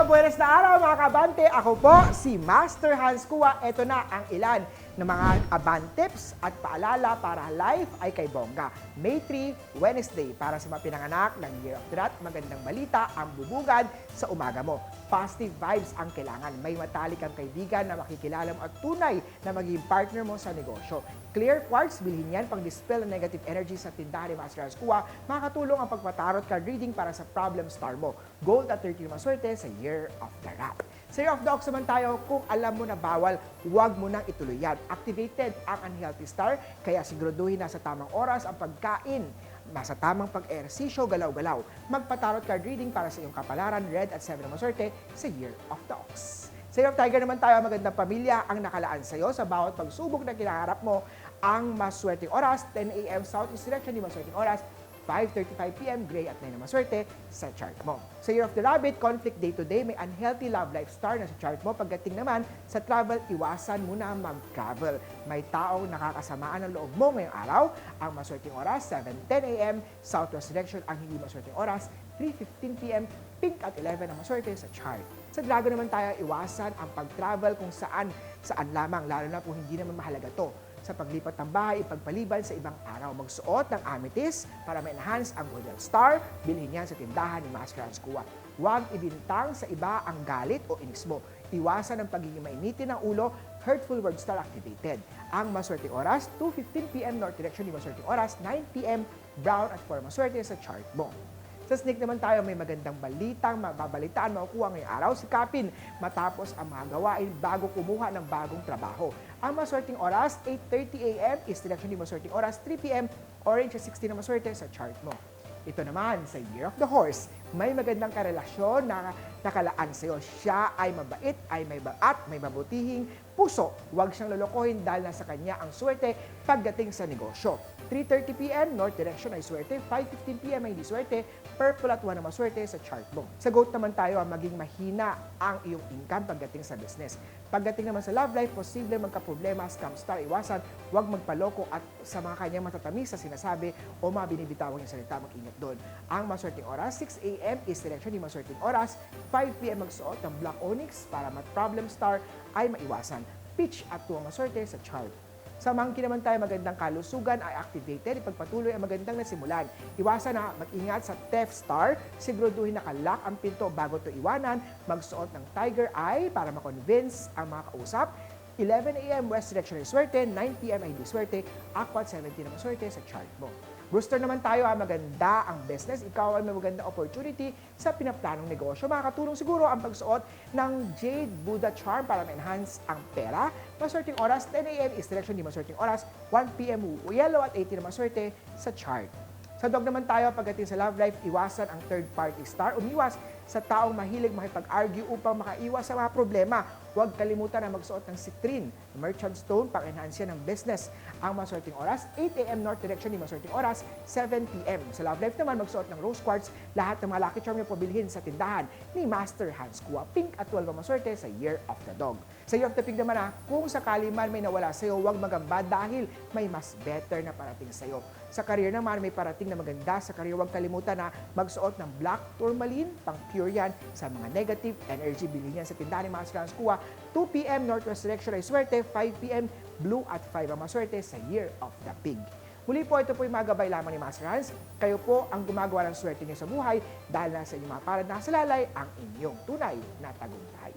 Mabuenas na araw mga kabante! Ako po si Master Hans Kua. Ito na ang ilan ng mga aban tips at paalala para life ay kay Bongga. May 3, Wednesday, para sa mga pinanganak ng Year of the Rat, magandang balita ang bubugad sa umaga mo. Positive vibes ang kailangan. May matalik kang kaibigan na makikilala mo at tunay na maging partner mo sa negosyo. Clear quartz, bilhin yan pang dispel ng negative energy sa tindahan ni Master Hans Kua. Makakatulong ang pagpatarot card reading para sa problem star mo. Gold at 30 na maswerte sa Year of the Rat. Sa Year of the Ox naman tayo, kung alam mo na bawal, huwag mo nang ituloy yan. Activated ang unhealthy star, kaya siguraduhin na sa tamang oras ang pagkain nasa tamang pag-ehersisyo, galaw-galaw. Magpatarot card reading para sa iyong kapalaran, red at 7 na maswerte sa Year of the Ox. Sa of Tiger naman tayo, magandang pamilya ang nakalaan sa iyo sa bawat pagsubok na kinaharap mo. Ang maswerteng oras, 10 a.m. Southeast direction, di maswerteng oras, 5.35pm, gray at 9 na maswerte sa chart mo. Sa Year of the Rabbit, conflict day-to-day, may unhealthy love life star na sa chart mo. Pagdating naman sa travel, iwasan mo na mag-travel. May taong nakakasamaan ng loob mo ngayong araw. Ang maswerteng oras, 7.10am, Southwest direction. Ang hindi maswerteng oras, 3.15pm, pink at 11 ang maswerte sa chart. Sa Dragon naman tayo, iwasan ang pag-travel kung saan, saan lamang, lalo na kung hindi naman mahalaga to sa paglipat ng bahay, ipagpaliban sa ibang araw. Magsuot ng amethyst para ma-enhance ang Golden Star. Bilhin yan sa tindahan ni Master Hans. Huwag ibintang sa iba ang galit o inis mo. Iwasan ang pagiging mainitin ng ulo, hurtful word star activated. Ang maswerteng oras, 2.15pm North Direction ni maswerteng oras, 9pm Brown at 4 maswerte sa chart mo. Sa Sneak naman tayo, may magandang balitang mababalitaan makukuha ngayong araw si Kapin matapos ang mga gawain bago kumuha ng bagong trabaho. Ang maswerteng oras, 8.30 a.m. is direction ni maswerteng oras, 3 p.m. Orange at 16 na maswerte sa chart mo. Ito naman, sa Year of the Horse, may magandang karelasyon na nakalaan sa iyo. Siya ay mabait, ay may baat, may mabutihing puso. Huwag siyang lolokohin dahil nasa kanya ang swerte pagdating sa negosyo. 3.30pm, North Direction ay swerte. 5.15pm ay hindi swerte. Purple at 1 na maswerte sa chart mo. Sa GOAT naman tayo, ang maging mahina ang iyong income pagdating sa business. Pagdating naman sa love life, posible magka-problema, scam star, iwasan, huwag magpaloko at sa mga kanyang matatamis sa sinasabi o mga binibitawang yung salita, mag-ingat doon. Ang maswerteng oras, 6 a.m. is direction ni maswerteng oras, 5 p.m. magsuot ng black onyx para mat-problem star ay maiwasan. Pitch at tuwang maswerte sa chart. Sa monkey naman tayo, magandang kalusugan ay activated. Ipagpatuloy ang magandang nasimulan. Iwasan na mag-ingat sa theft star. Siguraduhin nakalock ang pinto bago ito iwanan. Magsuot ng tiger eye para makonvince ang mga kausap. 11 a.m. West Direction ay swerte, 9 p.m. ay hindi swerte, aqua at 17 na maswerte sa chart mo. Rooster naman tayo, ah, maganda ang business. Ikaw ay may magandang opportunity sa pinaplanong negosyo. Makakatulong siguro ang pagsuot ng Jade Buddha Charm para ma-enhance ang pera. Maswerteng oras, 10 a.m. is direction di maswerteng oras, 1 p.m. yellow at 18 na maswerte sa chart. Sa dog naman tayo, pagdating sa love life, iwasan ang third party star. Umiwas sa taong mahilig makipag-argue upang makaiwas sa mga problema. Huwag kalimutan na magsuot ng citrine, merchant stone, pang enhance ng business. Ang maswerteng oras, 8 a.m. North Direction, yung maswerteng oras, 7 p.m. Sa love life naman, magsuot ng rose quartz. Lahat ng mga lucky charm niyo pabilhin sa tindahan ni Master Hans Kua. Pink at 12 ang maswerte sa Year of the Dog. Sa Year of the Pig naman ha, kung sakali man may nawala sa'yo, huwag magamba dahil may mas better na parating sa'yo. Sa career naman, may parating na maganda. Sa career, huwag kalimutan na magsuot ng black tourmaline, pang pure yan sa mga negative energy. Bilhin yan sa tindahan ni Master Hans Kua. 2 p.m. Northwest Direction ay swerte, 5 p.m. Blue at 5 ang maswerte sa Year of the Pig. Muli po, ito po yung mga lamang ni Master Hans. Kayo po ang gumagawa ng swerte niyo sa buhay dahil nasa inyong mga palad na salalay ang inyong tunay na tagumpay.